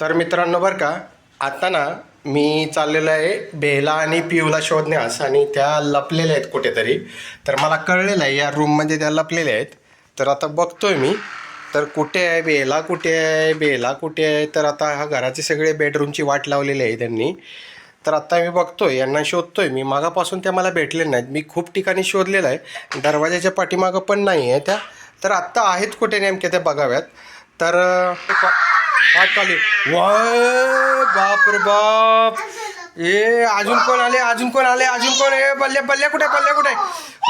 तर मित्रांनो बरं का आता ना मी चाललेलो आहे बेला आणि पिऊला शोधण्यास आणि त्या लपलेल्या आहेत कुठेतरी. तर मला कळलेलं आहे या रूममध्ये त्या लपलेल्या आहेत. तर आता बघतोय मी तर कुठे आहे बेला कुठे आहे बेला कुठे आहे? तर आता हा घराचे सगळे बेडरूमची वाट लावलेली आहे त्यांनी. तर आत्ता मी बघतोय यांना शोधतोय. मी मागापासून त्या मला भेटले नाहीत. मी खूप ठिकाणी शोधलेलं आहे. दरवाजाच्या पाठीमागं पण नाही आहे त्या. तर आत्ता आहेत कुठे नेमक्या त्या बघाव्यात. तर वाट आली वा बाप रे बाप. ए अजून कोण आले? अजून कोण आले? अजून कोण? ए बल्ल्या बल्ल्या कुठे? बल्ल्या कुठे?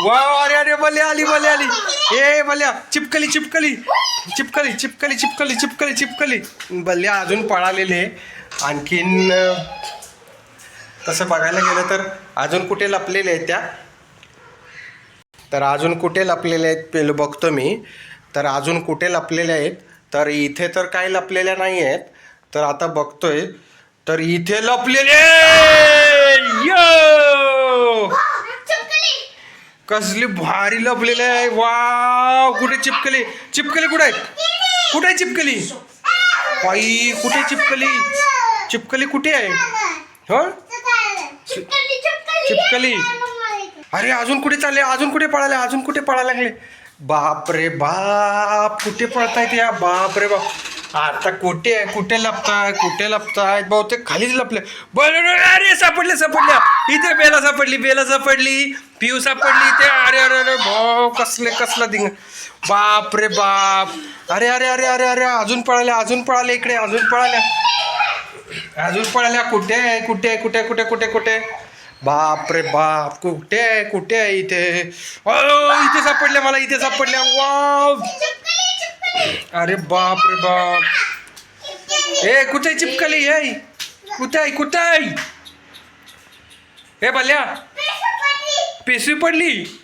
वा अरे अरे बल्ल्या आली बल्ल्या आली. ए बल्ल्या चिपकली चिपकली. चिपकली चिपकली चिपकली चिपकली चिपकली. बल्ल्या अजून पळालेले. आणखीन तसं बघायला गेलं तर अजून कुठे लपलेले आहेत त्या? तर अजून कुठे लपलेले आहेत पेलू बघतो मी. तर अजून कुठे लपलेले आहेत? तर इथे तर काही लपलेल्या नाही आहेत. तर आता बघतोय. तर इथे लपलेले यो! कसली भारी लपलेले आहे. वाव कुठे चिपकली? चिपकली कुठे? कुठे चिपकली? बाई कुठे चिपकली? चिपकली कुठे आहे? हो? चिपकली. अरे अजून कुठे चालले? अजून कुठे पळाले? अजून कुठे पळायला लागले? बाप रे बाप कुठे पळतायत या? बाप रे बाप. आता कुठे आहे? कुठे लपताय? कुठे लपताय बहुतेक खालीच लपले. बरं अरे सापडले सापडल्या इथे बेला सापडली बेला सापडली. पिऊ सापडली इथे. अरे अरे अरे भाऊ कसले कसला दिंग. बाप रे बाप. अरे अरे अरे अरे अरे अजून पळाल्या अजून पळाले इकडे अजून पळाल्या. अजून पळाल्या कुठे आहे? कुठे आहे? कुठे कुठे कुठे कुठे? बाप रे बाप कुठे आहे कुठे आहे इथे? इथे सापडल्या मला इथे सापडल्या. वाव. अरे बाप रे बाप. ए कुठे आहे चिपकली? ए कुठे आहे कुठे आहे? हे बल्या. पिशवी पडली.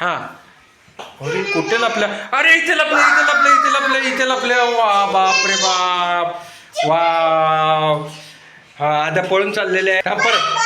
हा. अरे कुठे लपल्या? अरे इथे लपलं इथे लपलं इथे लपलं इथे लपल्या. वा बाप रे बाप. वा हा आता पळून चाललेले आहे. परत.